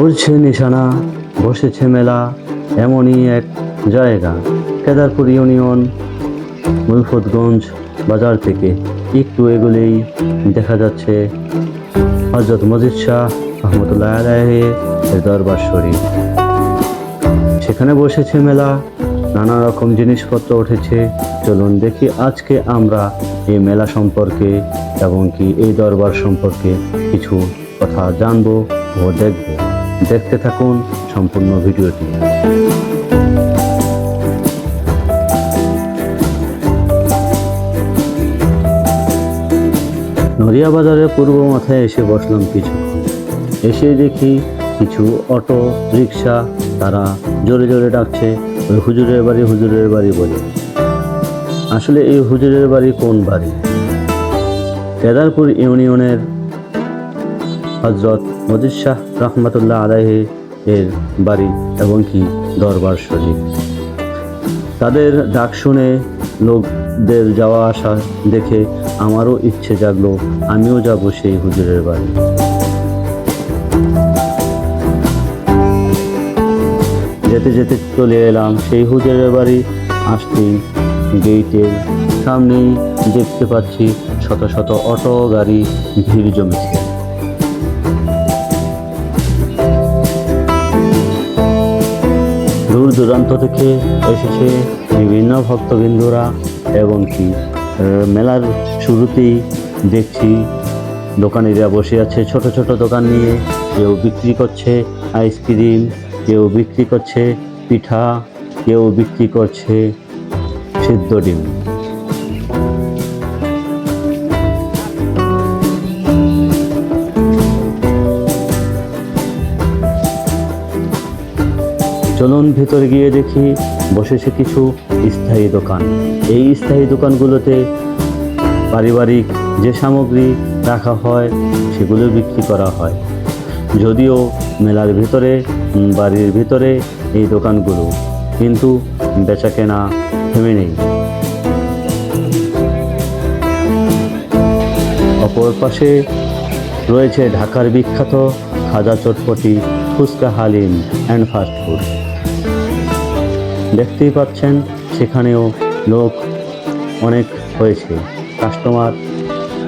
উড়ছে নিশানা, বসেছে মেলা, এমনই এক জায়গা, কেদারপুর ইউনিয়ন, মুলফতগঞ্জ বাজার থেকে। একটু এগুলেই দেখা যাচ্ছে হজরত মজিদ শাহ রহমতুল্লাহ আলাহে দরবার শরীফ। সেখানে বসেছে মেলা, নানা রকম জিনিসপত্র উঠেছে। চলুন দেখি আজকে আমরা এই মেলা সম্পর্কে এবং কি এই দরবার সম্পর্কে কিছু কথা জানব ও দেখব। দেখতে থাকুন সম্পূর্ণ ভিডিওটি। নড়িয়া বাজারের পূর্ব মাথায় এসে বসলাম কিছুক্ষণ। এসে দেখি কিছু অটো রিক্সা তারা জোরে জোরে ডাকছে, ওই হুজুরের বাড়ি হুজুরের বাড়ি বলে। আসলে এই হুজুরের বাড়ি কোন বাড়ি? কেদারপুর ইউনিয়নের হজরত মজিদ শাহ রহমতুল্লাহ আলাহি এর বাড়ি এবং কি দরবার শরীফ। তাদের ডাক শুনে লোকদের যাওয়া আসা দেখে আমারও ইচ্ছে জাগলো, আমিও যাব সেই হুজুরের বাড়ি। যেতে যেতে চলে এলাম সেই হুজুরের বাড়ি, আসতেই গেইটের সামনেই দেখতে পাচ্ছি শত শত অটো গাড়ি ভিড় জমেছে। দূর দূরান্ত থেকে এসেছে বিভিন্ন ভক্তবিন্দুরা এবং কি মেলার শুরুতেই দেখছি দোকানিরা বসে আছে, ছোট ছোট দোকান নিয়ে কেউ বিক্রি করছে আইসক্রিম, কেউ বিক্রি করছে পিঠা, কেউ বিক্রি করছে সিদ্ধ ডিম। চলুন ভিতরে গিয়ে দেখি বসেছে কিছু স্থায়ী দোকান। এই স্থায়ী দোকানগুলোতে পারিবারিক যে সামগ্রী রাখা হয়, সেগুলো বিক্রি করা হয়। যদিও মেলার ভিতরে বাড়ির ভিতরে এই দোকানগুলো, কিন্তু বেচা কেনা থেমে নেই। অপর পাশে রয়েছে ঢাকার বিখ্যাত খাজা চটপটি, fuchka Halim and fast food দেখতেই পাচ্ছেন, সেখানেও লোক অনেক হয়েছে। কাস্টমার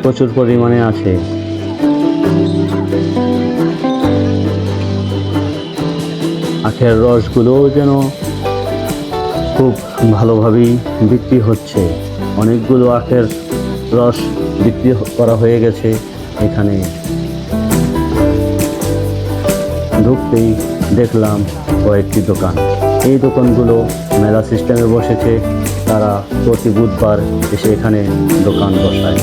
প্রচুর পরিমাণে আছে। আখের রসগুলোও যেন খুব ভালোভাবেই বিক্রি হচ্ছে। অনেকগুলো আখের রস বিক্রি করা হয়ে গেছে এখানে। ঢুকতেই দেখলাম কয়েকটি দোকান। এই দোকানগুলো মেলা সিস্টেমে বসেছে। তারা প্রতি বুধবার এসে এখানে দোকান বসায়।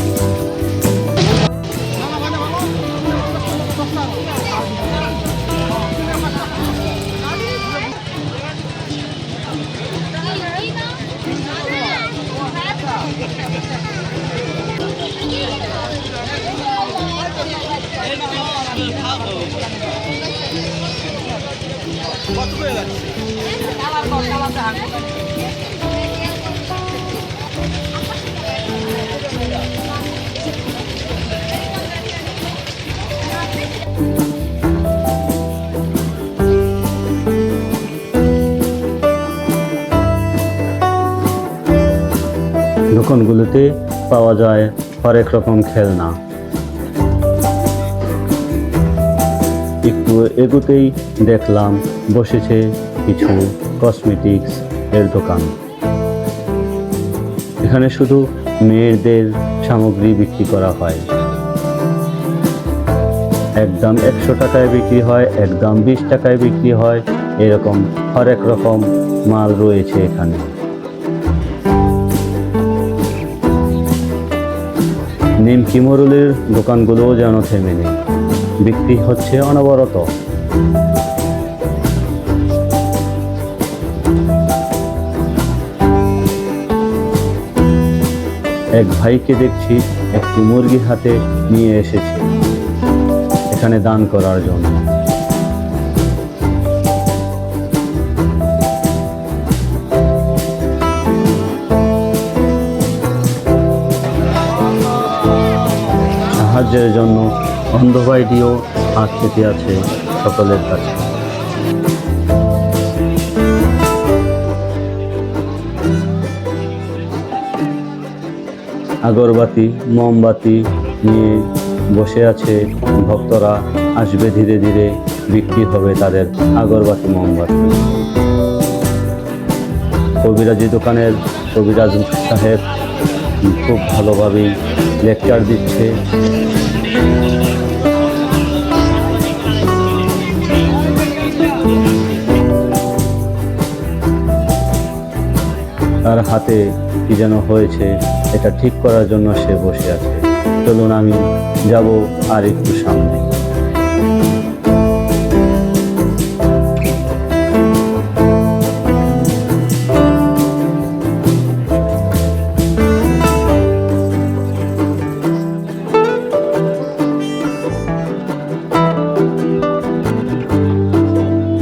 দোকানগুলোতে পাওয়া যায় হরেক রকম খেলনা। একটু এগুতেই দেখলাম বসেছে কিছু কসমেটিক্স এর দোকান। এখানে শুধু মেয়েদের সামগ্রী বিক্রি করা হয়। একদম একশো টাকায় বিক্রি হয়, একদম বিশ টাকায় বিক্রি হয়, এরকম হরেক রকম মাল রয়েছে এখানে। নিমকি মরুলের দোকানগুলোও যেন থেমে নেই। বিক্রি হচ্ছে অনবরত। এক ভাইকে দেখছি একটি মুরগি হাতে নিয়ে এসেছে। এখানে দান করার জন্য। সাহায্যের জন্য অন্ধ ভাইটিও হাত পেতে আছে সকলের কাছে। আগরবাতি, মোমবাতি নিয়ে বসে আছে ভক্তরা, আসবে ধীরে ধীরে, বিক্রি হবে তাদের আগরবাতি, মোমবাতি। কবিরাজি দোকানের কবিরাজ সাহেব খুব ভালোভাবেই লেকচার দিচ্ছে। তার হাতে কি যেন হয়েছে এটা ঠিক করার জন্য সে বসে আছে। চলুন, আমি যাব আর একটু সামনে।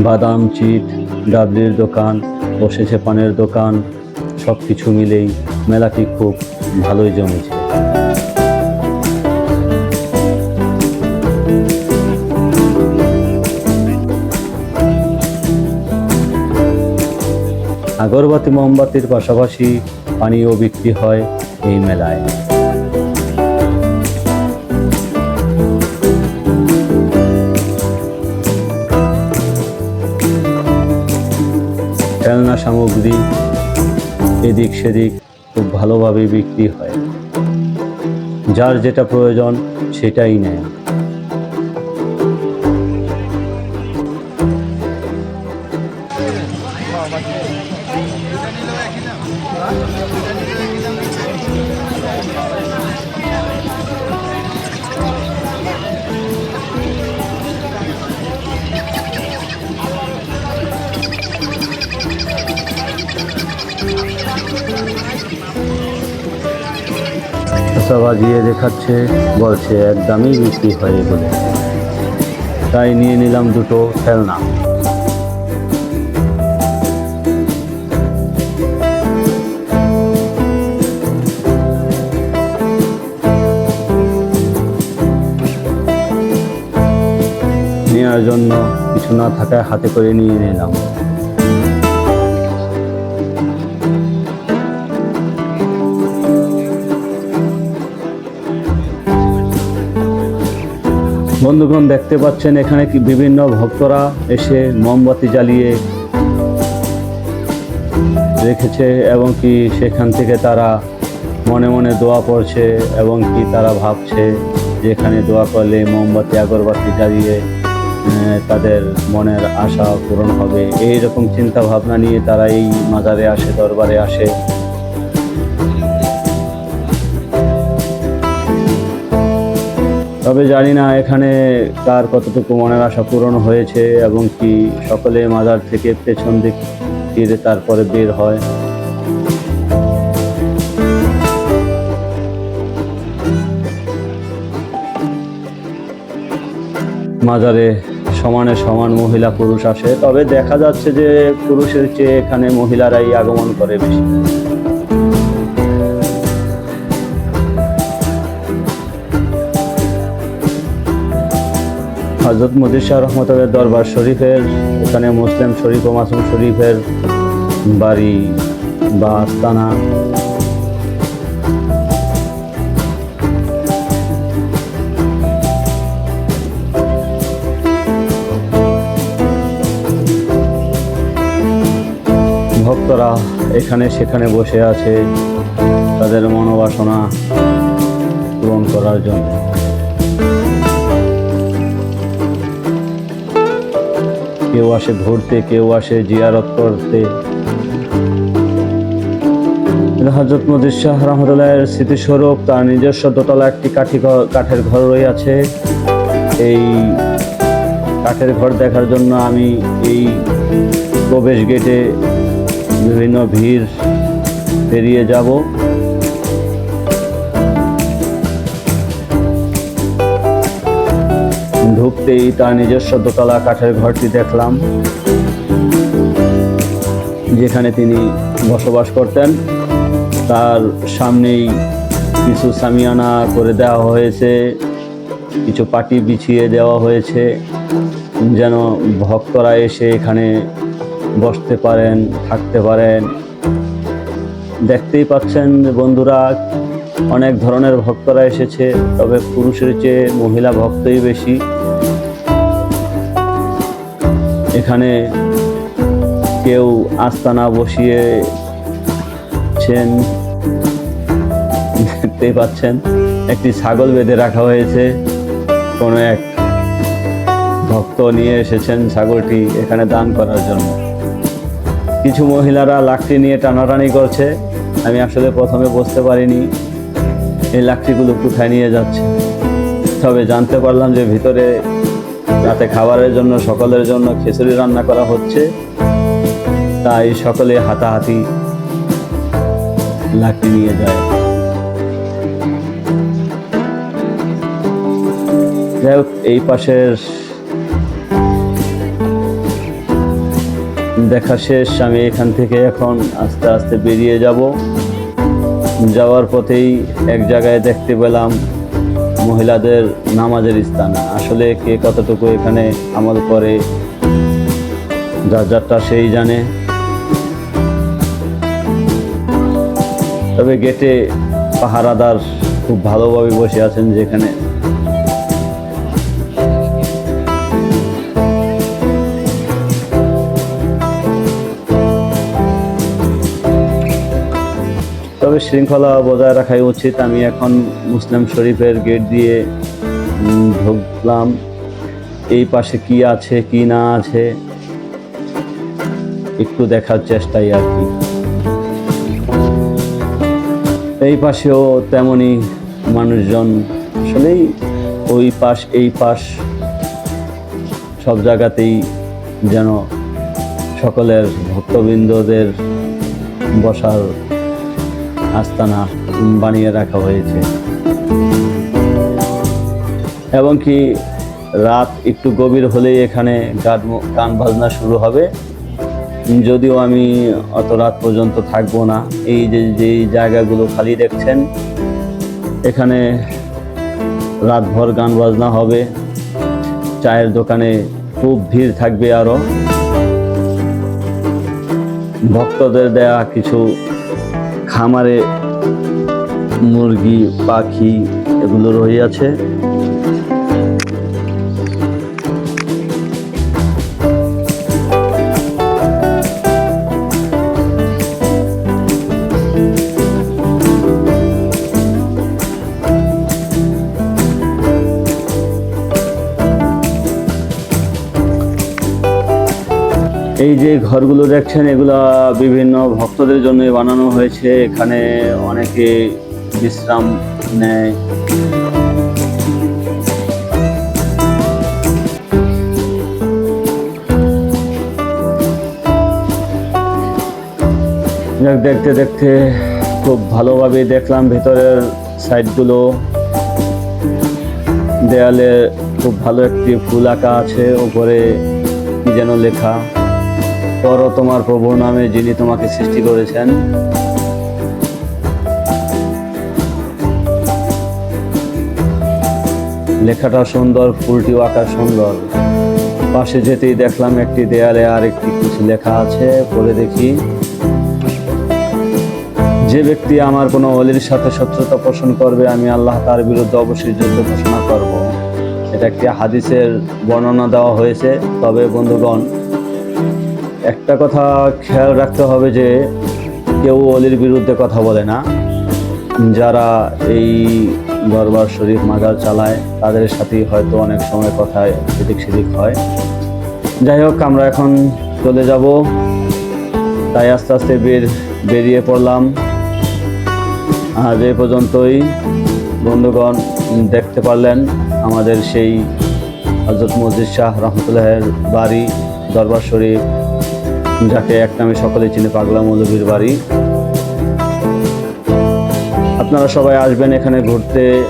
বাদাম, চিট, ডাবলির দোকান, বসেছে পানের দোকান সব কিছু মিলেই মেলাটি খুব ভালোই জমেছে। আগরবাতি মোমবাতির পাশাপাশি পানীয় বিক্রি হয় এই মেলায়। খেলনা সামগ্রী এদিক সেদিক খুব ভালোভাবে বিক্রি হয়। যার যেটা প্রয়োজন সেটাই নেয়। খোসা বাজিয়ে দেখাচ্ছে, বলছে, একদমই বিক্রি হয় বলে তাই নিয়ে নিলাম দুটো খেলনা। নেওয়ার জন্য কিছু না থাকায় হাতে করে নিয়ে নিলাম। বন্ধুগণ, দেখতে পাচ্ছেন এখানে কি বিভিন্ন ভক্তরা এসে মোমবাতি জ্বালিয়ে রেখেছে এবং কি সেখান থেকে তারা মনে মনে দোয়া পড়ছে এবং কি তারা ভাবছে যে এখানে দোয়া করলে মোমবাতি, আগরবাতি জ্বালিয়ে তাদের মনের আশা পূরণ হবে। এই রকম চিন্তা ভাবনা নিয়ে তারা এই মাজারে আসে, দরবারে আসে। তবে জানি না এখানে কার কতটুকু মনের আশা পূরণ হয়েছে এবং কি সকলে মাজার থেকে পেছন দিক ফিরে তারপরে বের হয়। মাজারে সমানে সমান মহিলা পুরুষ আসে, তবে দেখা যাচ্ছে যে পুরুষের চেয়ে এখানে মহিলারাই আগমন করে বেশি। হজরত মদির শাহ রহমতের দরবার শরীফের, এখানে মুসলিম শরীফ ও মাসুম শরীফের বাড়ি বা আস্তানা। ভক্তরা এখানে সেখানে বসে আছে তাদের মনোবাসনা পূরণ করার জন্য। কেউ আসে ঘুরতে, কেউ আসে জিয়ারত করতে। হজরত মদির শাহ রহমতুল্লাহের স্মৃতিস্বরূপ তার নিজস্ব দোতলা একটি কাঠি কাঠের ঘর রয়ে আছে এই কাঠের ঘর দেখার জন্য আমি এই প্রবেশ গেটে বিভিন্ন ভিড় পেরিয়ে যাব। ঢুকতেই তার নিজস্ব দোতলা কাঠের ঘরটি দেখলাম, যেখানে তিনি বসবাস করতেন। তার সামনেই কিছু সামিয়ানা করে দেওয়া হয়েছে, কিছু পাটি বিছিয়ে দেওয়া হয়েছে, যেন ভক্তরা এসে এখানে বসতে পারেন, থাকতে পারেন। দেখতেই পাচ্ছেন বন্ধুরা, অনেক ধরনের ভক্তরা এসেছে, তবে পুরুষের চেয়ে মহিলা ভক্তই বেশি। এখানে কেউ আস্তানা বসিয়েছেন দেখতেই পাচ্ছেন, একটি ছাগল বেঁধে রাখা হয়েছে। কোনো এক ভক্ত নিয়ে এসেছেন ছাগলটি এখানে দান করার জন্য। কিছু মহিলারা লাকড়ি নিয়ে টানাটানি করছে। আমি আসলে প্রথমে বুঝতে পারিনি। এই লাকড়িগুলো কোথায় নিয়ে যাচ্ছে? তবে জানতে পারলাম যে ভিতরে রাতে খাবারের জন্য, সকলের জন্য খিচুড়ি রান্না করা হচ্ছে। তাই সকলে হাতাহাতি লাকড়ি নিয়ে যায়। যাই হোক, এই পাশের দেখা শেষ। আমি এখান থেকে এখন আস্তে আস্তে বেরিয়ে যাব। যাওয়ার পথেই এক জায়গায় দেখতে পেলাম মহিলাদের নামাজের স্থান। আসলে কে কতটুকু এখানে আমল করে, যার যারটা সেই জানে। তবে গেটে পাহারাদার খুব ভালোভাবে বসে আছেন যেখানে শৃঙ্খলা বজায় রাখাই উচিত। আমি এখন মুসলিম শরীফের গেট দিয়ে ঢুকলাম। এই পাশে কি আছে, কি না আছে, একটু দেখার চেষ্টাই আর কি। এই পাশেও তেমনই মানুষজন আসলেই ওই পাশ, এই পাশ সব জায়গাতেই যেন সকলের ভক্তবৃন্দদের বসার আস্তানা বানিয়ে রাখা হয়েছে। এবং কি রাত একটু গভীর হলেই এখানে গান গান বাজনা শুরু হবে। যদিও আমি অত রাত পর্যন্ত থাকব না। এই যে যে জায়গাগুলো খালি দেখছেন, এখানে রাতভর গান বাজনা হবে। চায়ের দোকানে খুব ভিড় থাকবে আরও ভক্তদের দেয়া কিছু খামারে মুরগি পাখি এগুলো রহিয়াছে এই যে ঘরগুলো দেখছেন, এগুলা বিভিন্ন ভক্তদের জন্য বানানো হয়েছে। এখানে অনেকে বিশ্রাম নেয়। দেখতে দেখতে খুব ভালোভাবে দেখলাম ভেতরের সাইডগুলো। দেয়ালে খুব ভালো একটি ফুল আঁকা আছে উপরে কি যেন লেখা। করো তোমার প্রভুর নামে যিনি তোমাকে সৃষ্টি করেছেন, লেখাটা সুন্দর ফুলটি আঁকা সুন্দর। পাশে যেতেই দেখলাম একটি দেয়ালে আর একটি কিছু লেখা আছে, পড়ে দেখি। যে ব্যক্তি আমার কোনো অলির সাথে শত্রুতা পোষণ করবে, আমি আল্লাহ তার বিরুদ্ধে অবশ্যই যুদ্ধ ঘোষণা করব। এটা একটি হাদিসের বর্ণনা দেওয়া হয়েছে। তবে বন্ধুগণ একটা কথা খেয়াল রাখতে হবে যে কেউ অলির বিরুদ্ধে কথা বলে না। যারা এই দরবার শরীফ মাজার চালায়, তাদের সাথেই হয়তো অনেক সময় কথায় এদিক সেদিক হয়। যাই হোক, আমরা এখন চলে যাব। তাই আস্তে আস্তে বের, বেরিয়ে পড়লাম। আজ এ পর্যন্তই। বন্ধুগণ, দেখতে পারলেন আমাদের সেই হজরত মসজিদ শাহ রহমতুল্লাহের বাড়ি, দরবার শরীফ। যাকে এক নামে সকলে চিনে পাগলা মৌলভীর বাড়ি। আপনারা সবাই আসবেন এখানে ঘুরতে,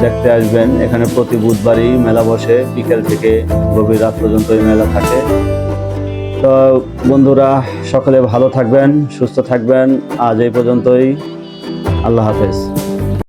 দেখতে আসবেন। এখানে প্রতি বুধবারই মেলা বসে, বিকেল থেকে গভীর রাত পর্যন্ত এই মেলা থাকে। তো বন্ধুরা, সকলে ভালো থাকবেন, সুস্থ থাকবেন। আজ এই পর্যন্তই। আল্লাহ হাফেজ।